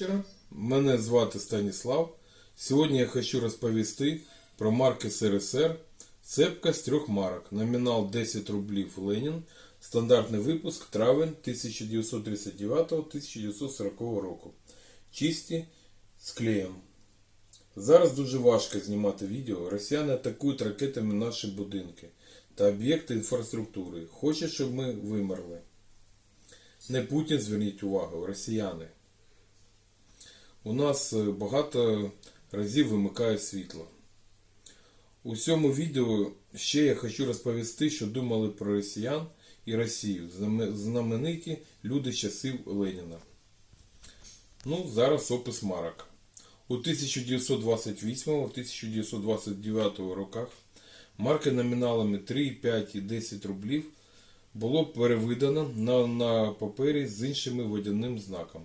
вечора. Мене звати Станіслав. Сьогодні я хочу розповісти про марки СРСР. Цепка з трьох марок. Номінал 10 рублів Ленін. Стандартний випуск травень 1939-1940 року. Чисті з клеєм. Зараз дуже важко знімати відео. Росіяни атакують ракетами наші будинки та об'єкти інфраструктури. Хочуть, щоб ми вимерли. Не Путін, зверніть увагу, росіяни. У нас е, багато разів вимикає світло. У цьому відео ще я хочу розповісти, що думали про росіян і Росію, знамениті люди часів Леніна. Ну, зараз опис марок. У 1928-1929 роках марки номіналами 3, 5 і 10 рублів було перевидано на, на папері з іншими водяним знаком.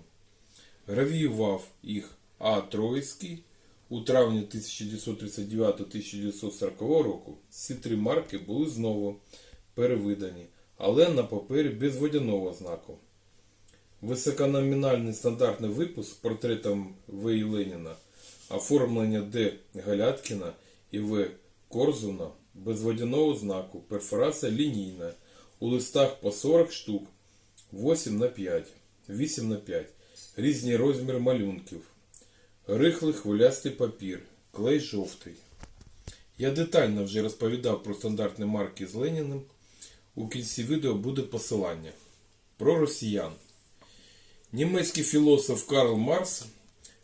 Гравіював їх А. Троїцький у травні 1939-1940 року. Ці три марки були знову перевидані, але на папері без водяного знаку. Високономінальний стандартний випуск портретом В. І. Леніна, оформлення Д. Галяткіна і В. Корзуна без водяного знаку, перфорація лінійна, у листах по 40 штук, 8 на 5, 8 на 5, різні розміри малюнків, рихлий хвилястий папір, клей жовтий. Я детально вже розповідав про стандартні марки з Леніним. У кінці відео буде посилання. Про росіян. Німецький філософ Карл Маркс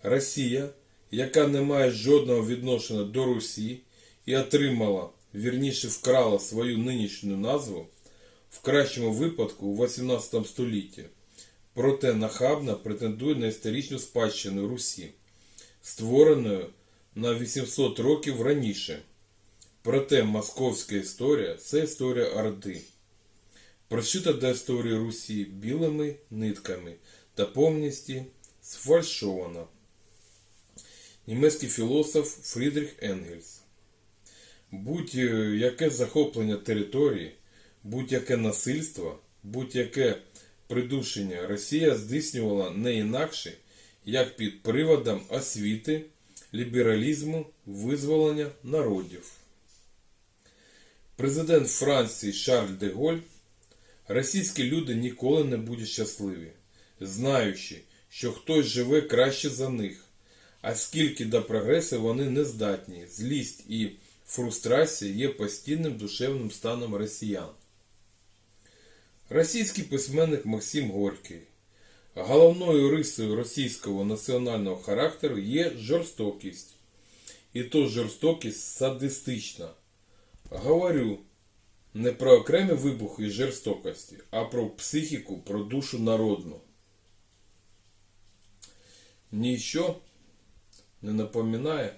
Росія, яка не має жодного відношення до Русі і отримала, вірніше вкрала свою нинішню назву, в кращому випадку у 18 столітті, проте нахабно претендує на історичну спадщину Русі, створеною на 800 років раніше. Проте московська історія це історія Орди прошита до історії Русі білими нитками та повністю сфальшована. Німецький філософ Фрідріх Енгельс. Будь-яке захоплення території, будь-яке насильство, будь-яке придушення Росія здійснювала не інакше, як під приводом освіти, лібералізму, визволення народів. Президент Франції Шарль де Голь Російські люди ніколи не будуть щасливі, знаючи, що хтось живе краще за них, а скільки до прогресу вони не здатні, злість і фрустрація є постійним душевним станом росіян. Російський письменник Максим Горький. Головною рисою російського національного характеру є жорстокість. І то жорстокість садистична. Говорю, не про окремі вибухи жорстокості, а про психіку, про душу народну. Ніщо не напоминає.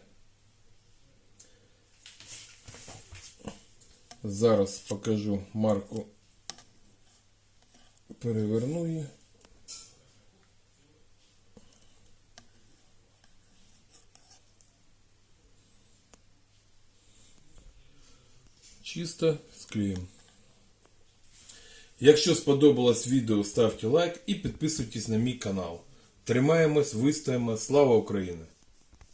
Зараз покажу марку. Переверну її. Чисто з клеєм. Якщо сподобалось відео, ставте лайк і підписуйтесь на мій канал. Тримаємось, вистоїмо. Слава Україні!